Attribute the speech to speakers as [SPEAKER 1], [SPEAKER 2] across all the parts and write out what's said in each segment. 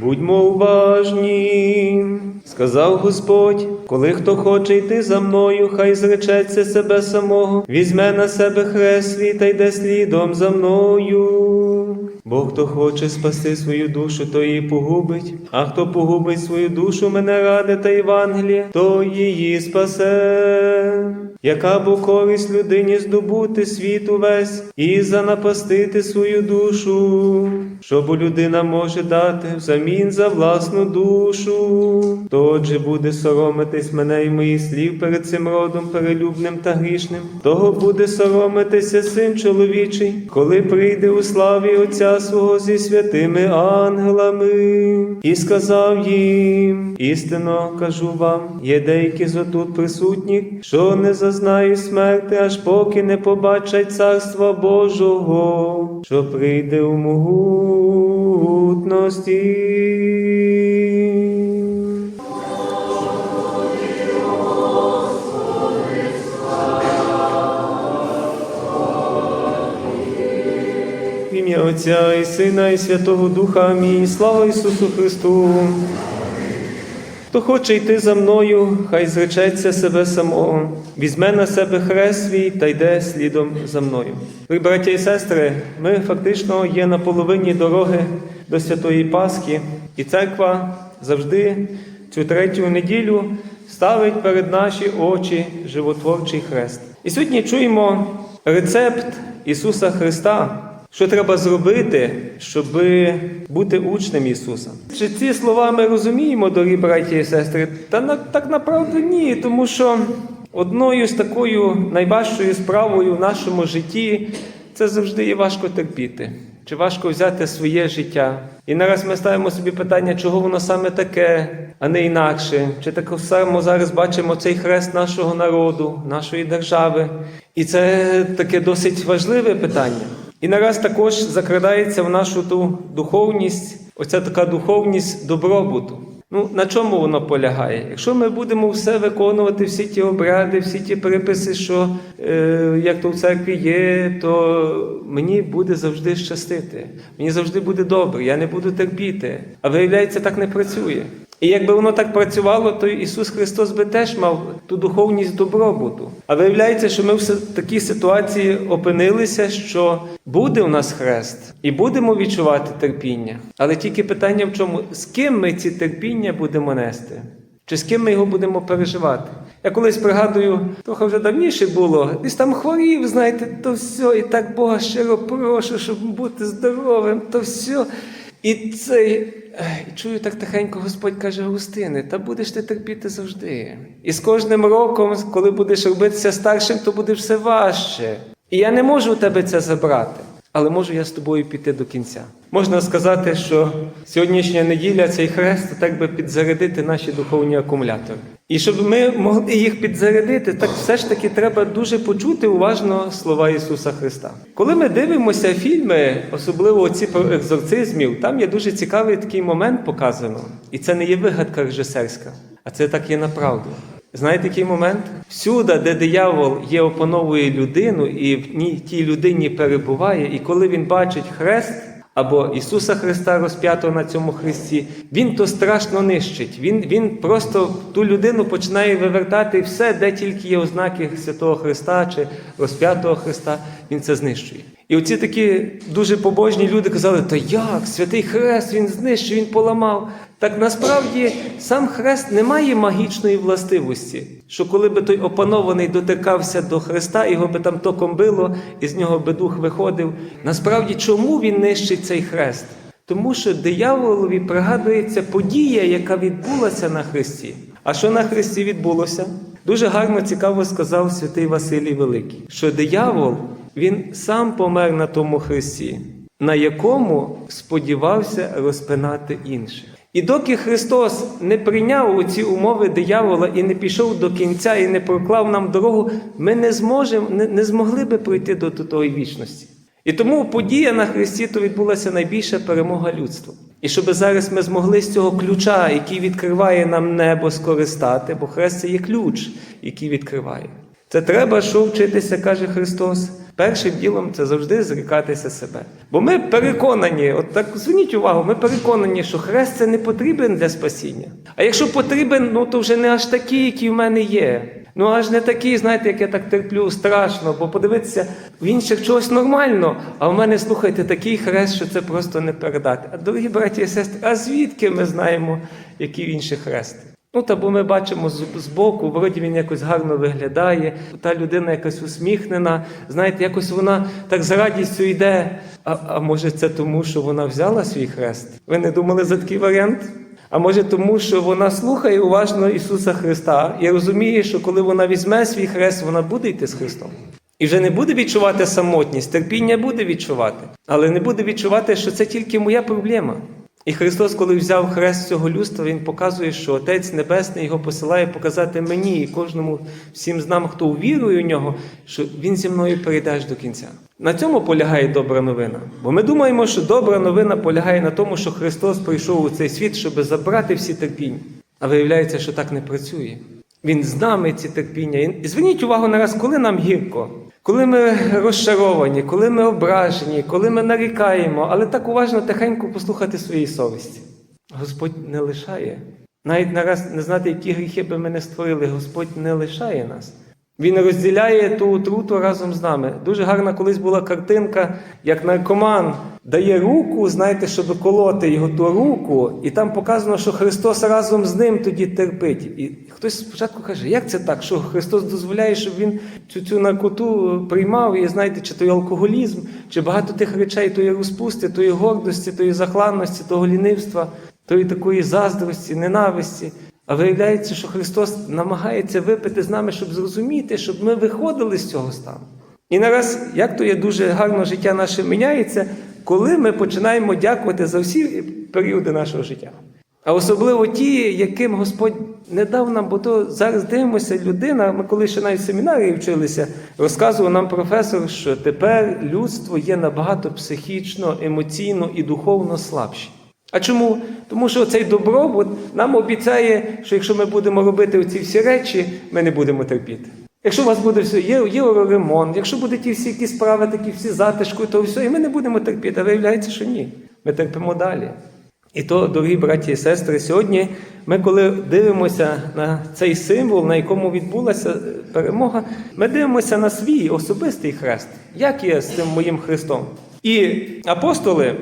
[SPEAKER 1] Будьмо уважні, сказав Господь, коли хто хоче йти за мною, хай зречеться себе самого, візьме на себе хрест свій та йде слідом за мною. Бо хто хоче спасти свою душу, то її погубить, а хто погубить свою душу, мене ради та Євангеліє, то її спасе. Яка бо користь людині здобути світ увесь і занапастити свою душу, що бо людина може дати взамін за власну душу, то отже буде соромитись мене і моїх слів перед цим родом перелюбним та грішним, того буде соромитися син чоловічий, коли прийде у славі Отця свого зі святими ангелами, і сказав їм: істинно кажу вам, є деякі з отут присутніх, що не зазнають смерти, аж поки не побачать царства Божого, що прийде у могутності. Отця і Сина, і Святого Духа. Амінь. Слава Ісусу Христу. Хто хоче йти за мною, хай зречеться себе самого, візьме на себе хрест свій та йде слідом за мною. Ви, браття і сестри, ми фактично є на половині дороги до Святої Пасхи, і церква завжди цю третю неділю ставить перед наші очі животворчий хрест. І сьогодні чуємо рецепт Ісуса Христа. Що треба зробити, щоб бути учнем Ісуса? Чи ці слова ми розуміємо, дорогі браті і сестри? Та на, так направду ні, тому що одною з такою найважчою справою в нашому житті це завжди є важко терпіти. Чи важко взяти своє життя? І нараз ми ставимо собі питання, чого воно саме таке, а не інакше. Чи так само зараз бачимо цей хрест нашого народу, нашої держави? І це таке досить важливе питання. І нараз також закрадається в нашу ту духовність, оця така духовність добробуту. Ну, на чому воно полягає? Якщо ми будемо все виконувати, всі ті обряди, всі ті приписи, що е, як то в церкві є, то мені буде завжди щастити. Мені завжди буде добре, я не буду терпіти. А виявляється, так не працює. І якби воно так працювало, то Ісус Христос би теж мав ту духовність добробуту. А виявляється, що ми в такій ситуації опинилися, що буде у нас хрест, і будемо відчувати терпіння. Але тільки питання в чому, з ким ми ці терпіння будемо нести? Чи з ким ми його будемо переживати? Я колись пригадую, трохи вже давніше було, десь там хворів, знаєте, то все, і так Бога щиро прошу, щоб бути здоровим, то все. І цей чую так тихенько, Господь каже, Густини, та будеш ти терпіти завжди. І з кожним роком, коли будеш робитися старшим, то буде все важче. І я не можу у тебе це забрати, але можу я з тобою піти до кінця. Можна сказати, що сьогоднішня неділя цей хрест так би підзарядити наші духовні акумулятори. І щоб ми могли їх підзарядити, так все ж таки треба дуже почути уважно слова Ісуса Христа. Коли ми дивимося фільми, особливо оці про екзорцизмів, там є дуже цікавий такий момент показано. І це не є вигадка режисерська, а це так є направду. Знаєте, який момент? Всюди, де диявол є опановує людину, і в ній тій людині перебуває, і коли він бачить хрест або Ісуса Христа розп'ятого на цьому хресті, він то страшно нищить. Він, він просто ту людину починає вивертати все, де тільки є ознаки Святого Христа чи розп'ятого Христа, він це знищує. І оці такі дуже побожні люди казали, та як, святий хрест він знищив, він поламав. Так насправді сам хрест не має магічної властивості, що коли би той опанований дотикався до Христа, його би там током било, і з нього би дух виходив. Насправді, чому він нищить цей хрест? Тому що дияволові пригадується подія, яка відбулася на Христі. А що на Христі відбулося? Дуже гарно цікаво сказав святий Василій Великий, що диявол він сам помер на тому Христі, на якому сподівався розпинати інших. І доки Христос не прийняв оці умови диявола і не пішов до кінця, і не проклав нам дорогу, ми не зможемо, не, не змогли би пройти до тої вічності. І тому подія на Христі то відбулася найбільша перемога людства. І щоб зараз ми змогли з цього ключа, який відкриває нам небо, скористати, бо хрест це є ключ, який відкриває. Це треба що вчитися, каже Христос, Першим ділом це завжди зрікатися себе. Бо ми переконані, от так зверніть увагу, ми переконані, що хрест це не потрібен для спасіння. А якщо потрібен, ну то вже не аж такий, який в мене є. Ну аж не такий, знаєте, як я так терплю, страшно, бо подивитися в інших чогось нормально, а в мене, слухайте, такий хрест, що це просто не передати. А дорогі браті і сестри, а звідки ми знаємо, які в інших хрести? Ну, та бо ми бачимо з- збоку, вроді він якось гарно виглядає, та людина якась усміхнена, знаєте, якось вона так з радістю йде. А, а може це тому, що вона взяла свій хрест? Ви не думали за такий варіант? А може тому, що вона слухає уважно Ісуса Христа і розуміє, що коли вона візьме свій хрест, вона буде йти з Христом. І вже не буде відчувати самотність, терпіння буде відчувати, але не буде відчувати, що це тільки моя проблема. І Христос, коли взяв хрест цього людства, Він показує, що Отець Небесний його посилає показати мені і кожному всім з нам, хто увірує у нього, що Він зі мною перейде до кінця. На цьому полягає добра новина. Бо ми думаємо, що добра новина полягає на тому, що Христос прийшов у цей світ, щоб забрати всі терпіння. А виявляється, що так не працює. Він з нами ці терпіння. І зверніть увагу на раз, коли нам гірко, коли ми розчаровані, коли ми ображені, коли ми нарікаємо, але так уважно тихенько послухати своєї совісті. Господь не лишає. Навіть нараз не знати, які гріхи би ми не створили, Господь не лишає нас. Він розділяє ту отруту разом з нами. Дуже гарна колись була картинка, як наркоман дає руку, знаєте, щоб колоти його ту руку, і там показано, що Христос разом з ним тоді терпить. І хтось спочатку каже, як це так, що Христос дозволяє, щоб він цю, цю наркоту приймав, і знаєте, чи той алкоголізм, чи багато тих речей, тої розпусти, тої гордості, тої захланності, того лінивства, тої такої заздрості, ненависті. А виявляється, що Христос намагається випити з нами, щоб зрозуміти, щоб ми виходили з цього стану. І нараз, як то є дуже гарно життя наше міняється, коли ми починаємо дякувати за всі періоди нашого життя. А особливо ті, яким Господь не дав нам, бо то зараз дивимося, людина, ми коли ще навіть в семінарії вчилися, розказував нам професор, що тепер людство є набагато психічно, емоційно і духовно слабші. А чому? Тому що цей добробут нам обіцяє, що якщо ми будемо робити оці всі речі, ми не будемо терпіти. Якщо у вас буде все, є, є ремонт, якщо будуть ті всі які справи, такі всі затишку, то все, і ми не будемо терпіти. А виявляється, що ні. Ми терпимо далі. І то, дорогі браті і сестри, сьогодні ми, коли дивимося на цей символ, на якому відбулася е, перемога, ми дивимося на свій особистий хрест. Як є з цим моїм Христом? І апостоли,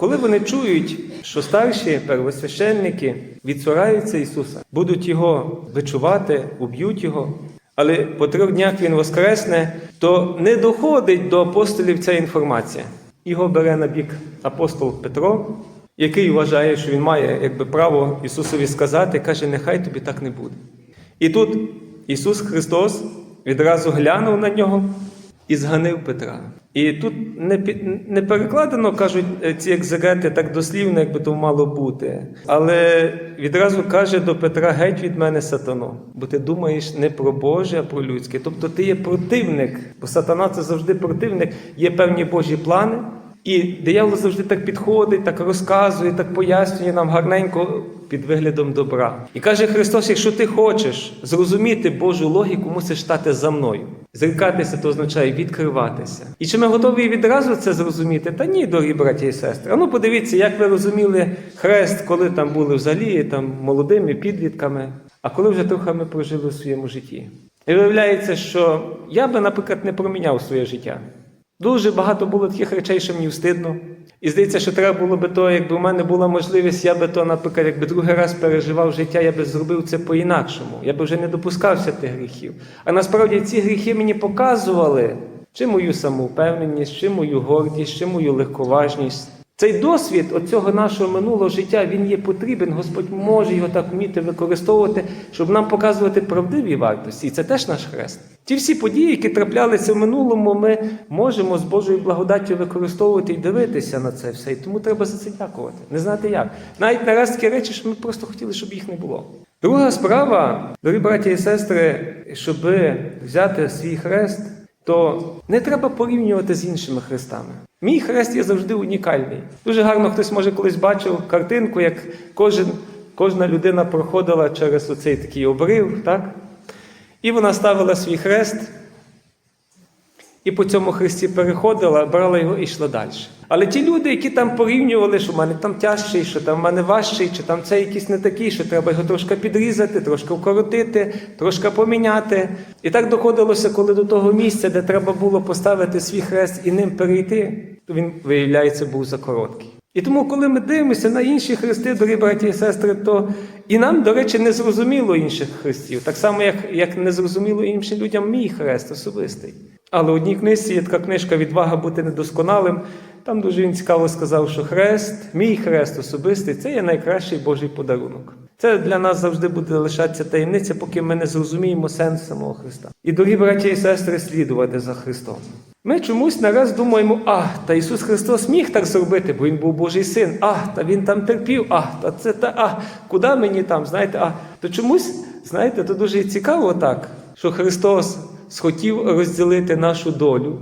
[SPEAKER 1] коли вони чують, що старші первосвященники відсураються Ісуса, будуть його вичувати, уб'ють його, але по трьох днях Він воскресне, то не доходить до апостолів ця інформація. Його бере на бік апостол Петро, який вважає, що він має якби, право Ісусові сказати, каже, нехай тобі так не буде. І тут Ісус Христос відразу глянув на нього і зганив Петра. І тут не, не перекладено, кажуть е, ці екзегети так дослівно, як би то мало бути. Але відразу каже до Петра: геть від мене сатано, бо ти думаєш не про Боже, а про людське. Тобто ти є противник, бо сатана це завжди противник, є певні Божі плани. І диявол завжди так підходить, так розказує, так пояснює нам гарненько під виглядом добра. І каже Христос: якщо ти хочеш зрозуміти Божу логіку, мусиш стати за мною. Зрікатися то означає відкриватися. І чи ми готові відразу це зрозуміти? Та ні, дорогі браті і сестри. А ну подивіться, як ви розуміли хрест, коли там були взагалі там молодими підлітками, а коли вже трохи ми прожили у своєму житті. І виявляється, що я би, наприклад, не проміняв своє життя. Дуже багато було таких речей, що мені встидно. І здається, що треба було би то, якби у мене була можливість, я би то, наприклад, якби другий раз переживав життя, я би зробив це по-інакшому. Я би вже не допускався тих гріхів. А насправді ці гріхи мені показували чи мою самовпевненість, чи мою гордість, чи мою легковажність. Цей досвід оцього нашого минулого життя він є потрібен. Господь може його так вміти використовувати, щоб нам показувати правдиві вартості. І це теж наш хрест. Ті всі події, які траплялися в минулому, ми можемо з Божою благодаттю використовувати і дивитися на це все. І тому треба за це дякувати. Не знати як. Навіть нараз такі речі, що ми просто хотіли, щоб їх не було. Друга справа, дорогі браті і сестри, щоб взяти свій хрест то не треба порівнювати з іншими хрестами. Мій хрест є завжди унікальний. Дуже гарно хтось може колись бачив картинку, як кожен, кожна людина проходила через оцей такий обрив, так? І вона ставила свій хрест. І по цьому хресті переходила, брала його і йшла далі. Але ті люди, які там порівнювали, що в мене там тяжчий, що там в мене важчий, чи там це якийсь не такий, що треба його трошки підрізати, трошки вкоротити, трошки поміняти. І так доходилося, коли до того місця, де треба було поставити свій хрест і ним перейти, то він, виявляється, був за короткий. І тому, коли ми дивимося на інші хрести, дорогі браті і сестри, то і нам, до речі, не зрозуміло інших хрестів, так само, як, як не зрозуміло іншим людям мій хрест особистий. Але в одній книжці є така книжка Відвага бути недосконалим. Там дуже він цікаво сказав, що хрест, мій хрест особистий, це є найкращий Божий подарунок. Це для нас завжди буде лишатися таємниця, поки ми не зрозуміємо сенс самого Христа. І дорогі браті і сестри, слідувати за Христом. Ми чомусь нараз думаємо, а, та Ісус Христос міг так зробити, бо Він був Божий син, а, та Він там терпів, а, та це та, а, куди мені там, знаєте, а. То чомусь, знаєте, то дуже цікаво так, що Христос схотів розділити нашу долю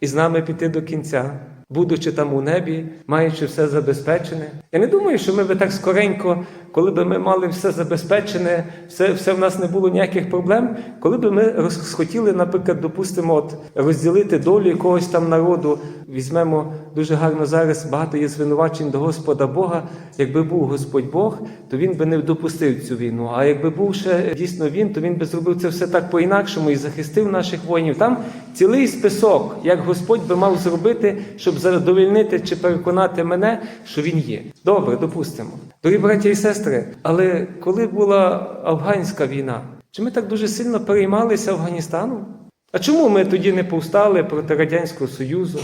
[SPEAKER 1] і з нами піти до кінця, будучи там у небі, маючи все забезпечене. Я не думаю, що ми би так скоренько, коли б ми мали все забезпечене, все, все в нас не було ніяких проблем, коли б ми хотіли, наприклад, допустимо, от, розділити долю якогось там народу, візьмемо дуже гарно зараз, багато є звинувачень до Господа Бога. Якби був Господь Бог, то він би не допустив цю війну. А якби був ще дійсно він, то він би зробив це все так по-інакшому і захистив наших воїнів. Там цілий список, як Господь би мав зробити, щоб задовольнити чи переконати мене, що він є. Добре, допустимо. Дорогі браті і сестри, але коли була афганська війна, чи ми так дуже сильно переймалися Афганістаном? А чому ми тоді не повстали проти Радянського Союзу?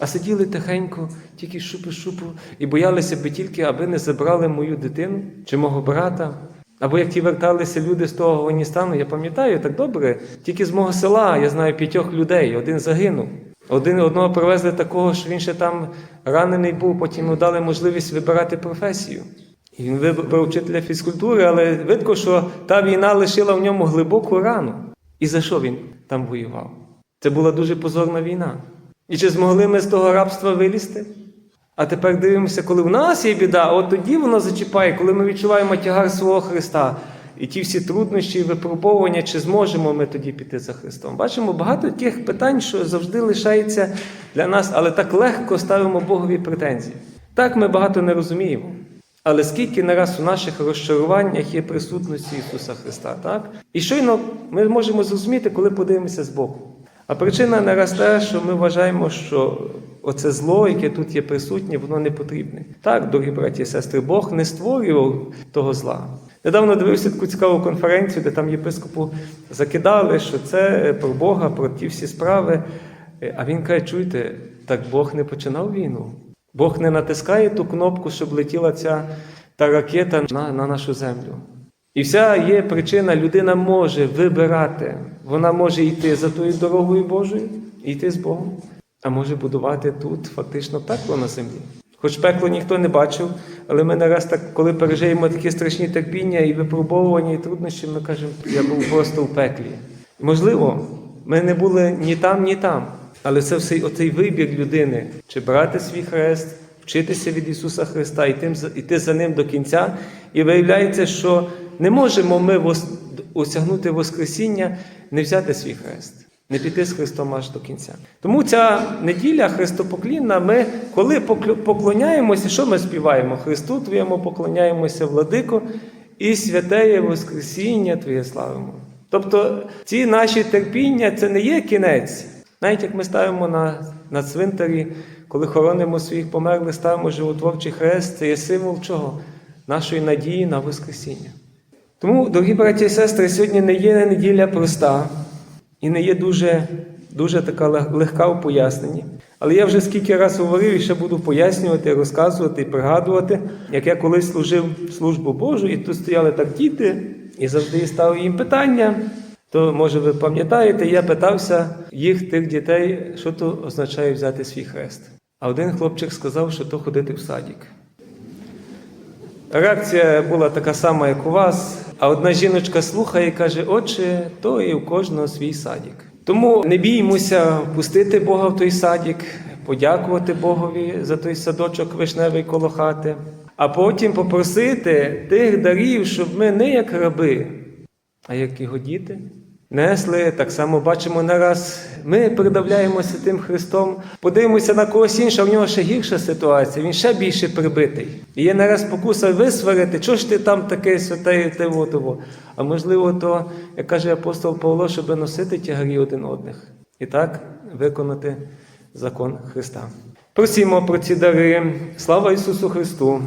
[SPEAKER 1] А сиділи тихенько, тільки шупи-шупу, і боялися би тільки, аби не забрали мою дитину чи мого брата. Або як ті верталися люди з того Афганістану, я пам'ятаю так добре, тільки з мого села я знаю п'ятьох людей, один загинув. Один одного привезли такого, що він ще там ранений був, потім йому дали можливість вибирати професію. І він вибрав вчителя фізкультури, але видко, що та війна лишила в ньому глибоку рану. І за що він там воював? Це була дуже позорна війна. І чи змогли ми з того рабства вилізти? А тепер дивимося, коли в нас є біда, от тоді воно зачіпає, коли ми відчуваємо тягар свого Христа. І ті всі труднощі і випробовування, чи зможемо ми тоді піти за Христом. Бачимо багато тих питань, що завжди лишається для нас, але так легко ставимо Богові претензії. Так ми багато не розуміємо. Але скільки не раз у наших розчаруваннях є присутності Ісуса Христа, так? І щойно ми можемо зрозуміти, коли подивимося збоку. А причина не раз те, що ми вважаємо, що оце зло, яке тут є присутнє, воно не потрібне. Так, дорогі браті і сестри, Бог не створював того зла. Недавно дивився таку цікаву конференцію, де там єпископу закидали, що це про Бога, про ті всі справи. А він каже: чуєте, так Бог не починав війну. Бог не натискає ту кнопку, щоб летіла ця та ракета на, на нашу землю. І вся є причина, людина може вибирати, вона може йти за тою дорогою Божою, йти з Богом, а може будувати тут фактично пекло на землі. Хоч пекло ніхто не бачив, але ми не раз так, коли пережиємо такі страшні терпіння і випробовування, і труднощі, ми кажемо, я був просто в пеклі. Можливо, ми не були ні там, ні там. Але це все оцей вибір людини, чи брати свій хрест, вчитися від Ісуса Христа, і тим, іти за Ним до кінця. І виявляється, що не можемо ми осягнути Воскресіння, не взяти свій хрест, не піти з Христом аж до кінця. Тому ця неділя Христопоклінна, ми, коли поклоняємося, що ми співаємо? Христу Твоєму поклоняємося, владико, і святеє Воскресіння Твоє славимо. Тобто ці наші терпіння це не є кінець. Навіть як ми ставимо на, на цвинтарі, коли хоронимо своїх померлих, ставимо животворчий хрест, це є символ чого? Нашої надії на Воскресіння. Тому, дорогі браті і сестри, сьогодні не є неділя проста і не є дуже, дуже така легка в поясненні. Але я вже скільки разів говорив і ще буду пояснювати, розказувати і пригадувати, як я колись служив службу Божу, і тут стояли так діти, і завжди ставив їм питання. То, може, ви пам'ятаєте, я питався їх, тих дітей, що то означає взяти свій хрест. А один хлопчик сказав, що то ходити в садик. Реакція була така сама, як у вас. А одна жіночка слухає і каже: Отче, то і у кожного свій садик. Тому не біймося впустити Бога в той садик, подякувати Богові за той садочок вишневий коло хати, а потім попросити тих дарів, щоб ми не як раби, а як його діти, несли. Так само бачимо нараз, ми придавляємося тим Христом, подивимося на когось іншого, в нього ще гірша ситуація, він ще більше прибитий. І є нараз покуса висварити, чого ж ти там такий святий того того. А можливо, то, як каже апостол Павло, щоб носити тягарі один одних і так виконати закон Христа. Просімо про ці дари. Слава Ісусу Христу!